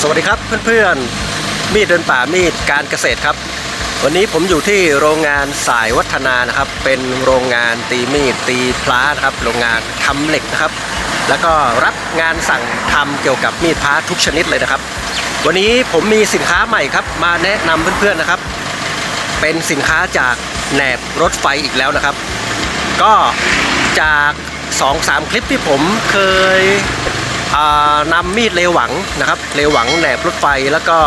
สวัสดีครับเพื่อนๆ มีดเดินป่ามีดการเกษตรครับ วันนี้ผมอยู่ที่โรงงานสายวัฒนานะครับ เป็นโรงงานตีมีดตีพลานะครับ โรงงานทำเหล็กนะครับ แล้วก็รับงานสั่งทำเกี่ยวกับมีดพลาทุกชนิดเลยนะครับ วันนี้ผมมีสินค้าใหม่ครับ มาแนะนำเพื่อนๆนะครับ เป็นสินค้าจากแหนบรถไฟอีกแล้วนะครับ ก็จาก2-3คลิปที่ผมเคย นำมีดเลหวังนะครับเลหวังแหนบรถไฟแล้วก็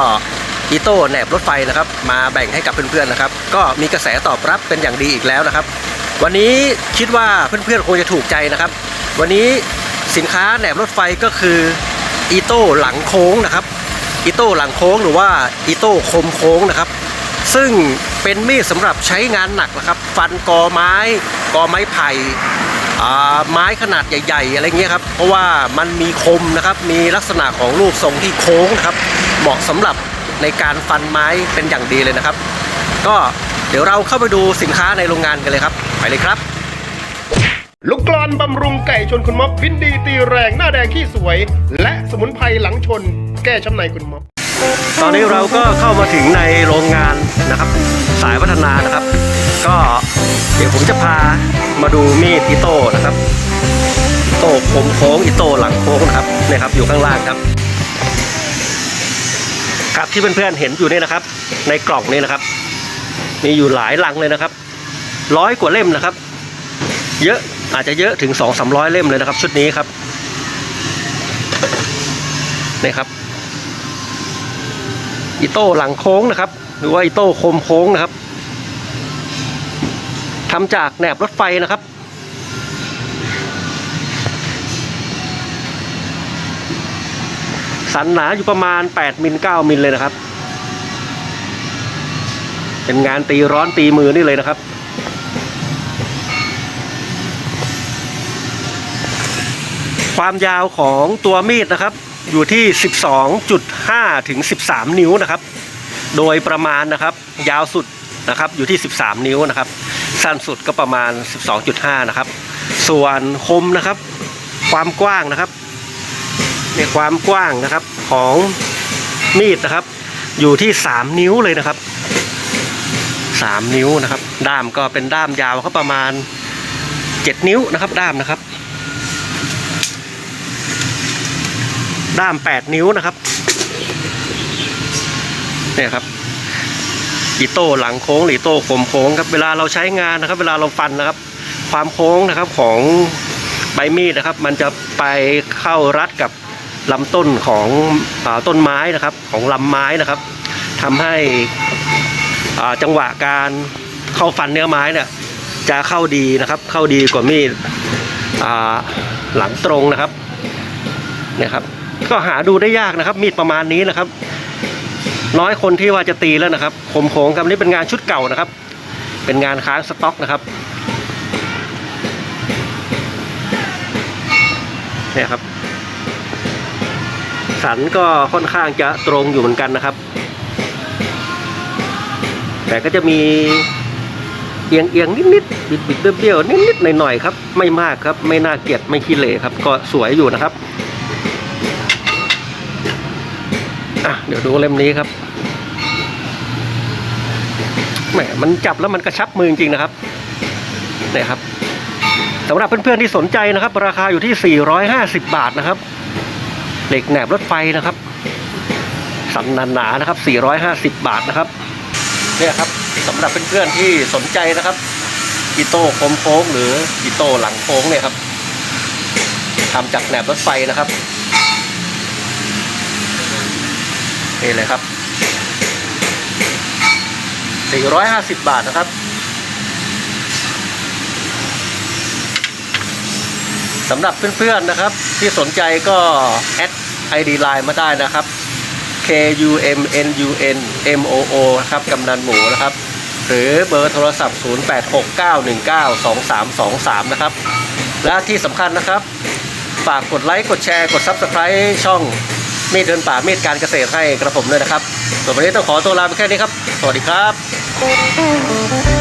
อีโต้แหนบรถไฟนะครับ มาแบ่งให้กับเพื่อนๆนะครับ ก็มีกระแสตอบรับเป็นอย่างดีอีกแล้วนะครับ วันนี้คิดว่าเพื่อนๆคงจะถูกใจนะครับ วันนี้สินค้าแหนบรถไฟก็คืออีโต้หลังโค้งนะครับอีโต้หลังโค้งหรือว่าอีโต้คมโค้งนะครับ ซึ่งเป็นมีดสำหรับใช้งานหนักนะครับ ฟันกอไม้กอไม้ไผ่ ไม้ขนาดใหญ่ๆ อะไรเงี้ยครับ เพราะว่ามันมีคมนะครับ มีลักษณะของรูปทรงที่โค้งนะครับ เหมาะสำหรับในการฟันไม้เป็นอย่างดีเลยนะครับ ก็เดี๋ยวเราเข้าไปดูสินค้าในโรงงานกันเลยครับ ไปเลยครับ ลูกกลอนบำรุงไก่ชนคุณม็อบวินดีตีแรงหน้าแดงขี้สวย และสมุนไพรหลังชน แก้ช้ำในคุณม็อบ ตอนนี้เราก็เข้ามาถึงในโรงงานนะครับ สายวัฒนานะครับ ก็เดี๋ยวผมจะพามาดูมีดอิโต้นะครับอิโต้คมโค้งอิโต้หลังโค้งนะครับเนี่ยครับอยู่ข้างล่างครับ ครับที่เพื่อนๆเห็นอยู่นี่นะครับ ในกล่องนี้นะครับ มีอยู่หลายลังเลยนะครับร้อยกว่าเล่มนะครับ เยอะอาจจะเยอะถึงสองสามร้อยเล่มเลยนะครับ ชุดนี้ครับนี่ครับ อีโต้หลังโค้งนะครับ หรือว่าอีโต้คมโค้งนะครับทำจากแหนบรถไฟนะครับ สันหนาอยู่ประมาณ 8มิล9มิลเลยนะครับ เป็นงานตีร้อนตีมือนี่เลยนะครับความยาวของตัวมีดนะครับ อยู่ที่ 12.5 ถึง 13 นิ้วนะครับ โดยประมาณนะครับ ยาวสุดนะครับอยู่ที่ 13 นิ้วนะครับ สั้นสุดก็ประมาณ 12.5 นะครับ ส่วนคมนะครับ ความกว้างนะครับในความกว้างนะครับของมีดนะครับ อยู่ที่ 3 นิ้วเลยนะครับ 3 นิ้วนะครับ ด้ามก็เป็นด้ามยาวก็ประมาณ 7 นิ้วนะครับ ด้ามนะครับ ด้าม 8 นิ้วนะครับเนี่ยครับอีโต้หลังโค้งหรืออีโต้คมโค้งครับเวลาเราใช้งานนะครับ เวลาเราฟันนะครับ ความโค้งนะครับของใบมีดนะครับ มันจะไปเข้ารัดกับลำต้นของอต้นไม้นะครับ ของลำไม้นะครับทำให้จังหวะการเข้าฟันเนื้อไม้เนี่ยจะเข้าดีนะครับ เข้าดีกว่ามีดหลังตรงนะครับเนี่ยครับ ก็หาดูได้ยากนะครับ มีดประมาณนี้นะครับ น้อยคนที่ว่าจะตีแล้วนะครับคมโค้งครับนี่เป็นงานชุดเก่านะครับ เป็นงานค้างสต็อกนะครับเนี่ยครับ สันก็ค่อนข้างจะตรงอยู่เหมือนกันนะครับ แต่ก็จะมีเอียงเอียงนิดนิดบิดบิดเบี้ยวเบี้ยวนิดนิดหน่อยหน่อยครับ ไม่มากครับ ไม่น่าเกลียดไม่ขี้เหร่ครับ ก็สวยอยู่นะครับ อะเดี๋ยวดูเล่มนี้ครับแหมมันจับแล้วมันกระชับมือจริงๆนะครับเนี่ยครับสำหรับเพื่อนๆที่สนใจนะครับ ราคาอยู่ที่ 450 บาทนะครับ เหล็กแหนบรถไฟนะครับ สันหนาๆนะครับ 450 บาทนะครับเนี่ยครับสำหรับเพื่อนๆที่สนใจนะครับอีโต้โค้งโค้งหรืออีโต้หลังโค้งเนี่ยครับทำจากแหนบรถไฟนะครับ นี่เลยครับ 450 บาทนะครับสำหรับเพื่อนๆนะครับ ที่สนใจก็แอด ID Line มาได้นะครับ K U M N U N M O O นะครับกำนันหมูนะครับ หรือเบอร์โทรศัพท์ 0869192323 นะครับ และที่สำคัญนะครับ ฝากกดไลค์ กดแชร์ กด Subscribe ช่อง มีดเดินป่ามีดการเกษตรให้กระผมด้วยนะครับส่วนวันนี้ต้องขอตัวลาไปแค่นี้ครับ สวัสดีครับ